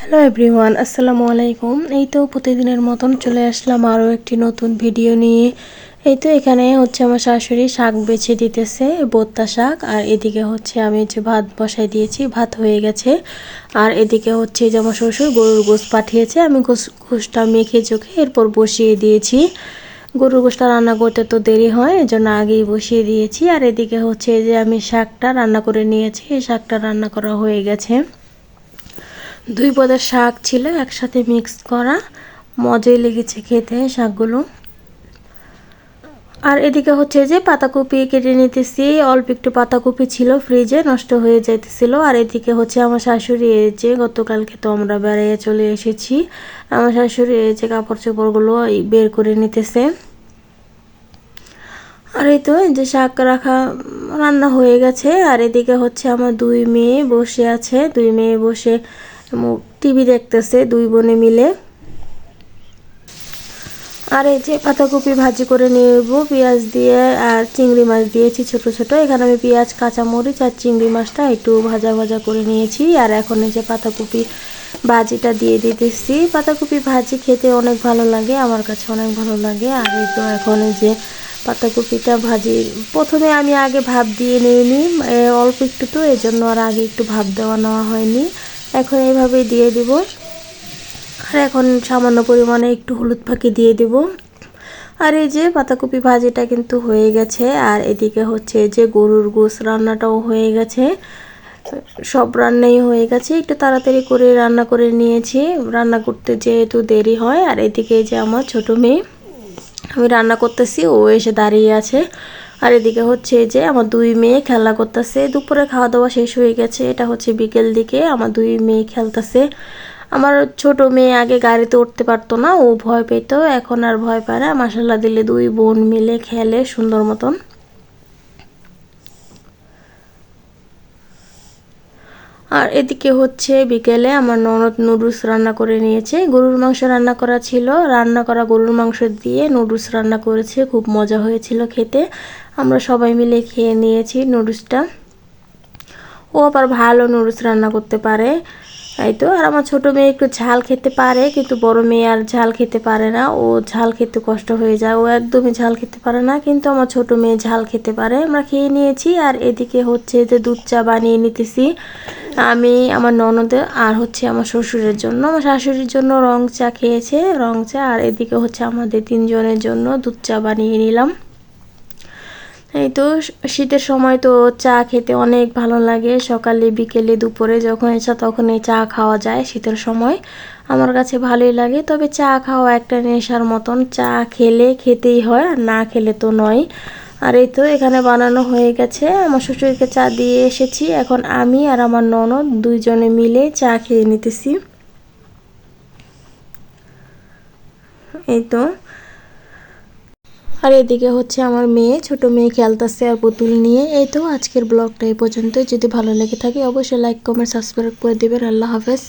Hello everyone আসসালামু আলাইকুম এই তো প্রতিদিনের মতন চলে আসলাম আরও একটি নতুন ভিডিও নিয়ে। এই তো এখানে হচ্ছে আমার শাশুড়ি শাক বেছে দিতেছে বোত্তা শাক, আর এদিকে হচ্ছে আমি যে ভাত বসাই দিয়েছি, ভাত হয়ে গেছে। আর এদিকে হচ্ছে যে আমার শ্বশুর গরুর গোস পাঠিয়েছে, আমি গোস গোসটা মেখে চোখে এরপর বসিয়ে দিয়েছি। গরুর গোসটা রান্না করতে তো দেরি হয়, এজন্য আগেই বসিয়ে দিয়েছি। আর এদিকে হচ্ছে যে আমি শাকটা রান্না করে নিয়েছি, এই শাকটা রান্না করা হয়ে গেছে। দুই পদের শাক ছিল, একসাথে মিক্স করা। মজাই লেগেছে খেতে শাকগুলো। আর এদিকে হচ্ছে যে পাতাকপি কেটে নিতেছি। অল্প একটু পাতাকপি ছিল ফ্রিজে নষ্ট হয়ে যাইতেছিল। আর এদিকে হচ্ছে আমার শাশুড়ি এসেছে গতকালকে তো আমরা বেড়াইয়ে চলে এসেছি। আমার শাশুড়ি এসেছে কাপড় চোপড়গুলো বের করে নিতেছে। আর এই তো যে শাক রাখা, রান্না হয়ে গেছে। আর এদিকে হচ্ছে আমার দুই মেয়ে বসে আছে। দুই মেয়ে বসে টিভি দেখতেছে, দুই বোনে মিলে। আর এই যে পাতাকপি ভাজি করে নেব, পেঁয়াজ দিয়ে আর চিংড়ি মাছ দিয়েছি ছোট ছোট। এখানে আমি পেঁয়াজ, কাঁচামরিচ আর চিংড়ি মাছটা একটু ভাজা ভাজা করে নিয়েছি। আর এখন এই যে পাতাকপি ভাজিটা দিয়ে দিতেছি। পাতাকপি ভাজি খেতে অনেক ভালো লাগে, আমার কাছে অনেক ভালো লাগে। আর এই তো এখন এই যে পাতাকপিটা ভাজি, প্রথমে আমি আগে ভাব দিয়ে নিইনি অল্প একটু তো এই জন্য আর আগে একটু ভাব দেওয়া নেওয়া হয়নি। এখন এইভাবেই দিয়ে দিব। আর এখন সামান্য পরিমাণে একটু হলুদ ফাঁকি দিয়ে দিব। আর এই যে পাতাকপি ভাজিটা কিন্তু হয়ে গেছে। আর এদিকে হচ্ছে যে গরুর গোস রান্নাটাও হয়ে গেছে। সব রান্নাই হয়ে গেছে। একটু তাড়াতাড়ি করে রান্না করে নিয়েছি। রান্না করতে যেহেতু দেরি হয়, আর এদিকে যে আমার ছোট মেয়ে, আমি রান্না করতেছি, ও এসে দাঁড়িয়ে আছে। আর এদিকে হচ্ছে যে আমার দুই মেয়ে খেলা করতেছে। দুপুরে খাওয়া দাওয়া শেষ হয়ে গেছে। এটা হচ্ছে বিকেল দিকে আমার দুই মেয়ে খেলতেছে। আমার ছোট মেয়ে আগে গাড়িতে উঠতে পারতো না, ও ভয় পেত। এখন আর ভয় পায় না। মাসাল্লা দিলে দুই বোন মিলে খেলে সুন্দর মতন। আর এদিকে হচ্ছে বিকেলে আমার ননদ নুডলস রান্না করে নিয়েছে। গরুর মাংস রান্না করা ছিল। রান্না করা গরুর মাংস দিয়ে নুডলস রান্না করেছে। খুব মজা হয়েছিল খেতে। আমরা সবাই মিলে খেয়ে নিয়েছি নুডলসটা। ও আবার ভালো নুডলস রান্না করতে পারে। এই তো, আর আমার ছোটো মেয়ে একটু ঝাল খেতে পারে, কিন্তু বড় মেয়ে আর ঝাল খেতে পারে না। ও ঝাল খেতে কষ্ট হয়ে যায়, ও একদমই ঝাল খেতে পারে না, কিন্তু আমার ছোট মেয়ে ঝাল খেতে পারে। আমরা খেয়ে নিয়েছি, আর এদিকে হচ্ছে যে দুধ চা বানিয়ে নিতেছি। আমি, আমার ননদে আর হচ্ছে আমার শ্বশুরের জন্য। আমার শাশুড়ির জন্য রং চা খেয়েছে, রং চা, আর এদিকে হচ্ছে আমাদের তিনজনের জন্য দুধ চা বানিয়ে নিলাম। এই তো শীতের সময় তো চা খেতে অনেক ভালো লাগে। সকালে, বিকেলে, দুপুরে যখন ইচ্ছা তখন এই চা খাওয়া যায় শীতের সময়। আমার কাছে ভালোই লাগে। তবে চা খাওয়া একটা নেশার মতন। চা খেলে খেতেই হয়, আর না খেলে তো নয়। আর এই তো এখানে বানানো হয়ে গেছে। আমার শ্বশুরকে চা দিয়ে এসেছি। এখন আমি আর আমার ননদ দুইজনে মিলে চা খেয়ে নিতেছি। এই তো আর এদিকে হচ্ছে আমার মেয়ে, ছোট মেয়ে খেলতেছে আর পুতুল নিয়ে। এই তো আজকের ব্লগটা এই পর্যন্তই। যদি ভালো লেগে থাকে, অবশ্যই লাইক কমেন্ট সাবস্ক্রাইব করে দেবেন। আল্লাহ হাফেজ।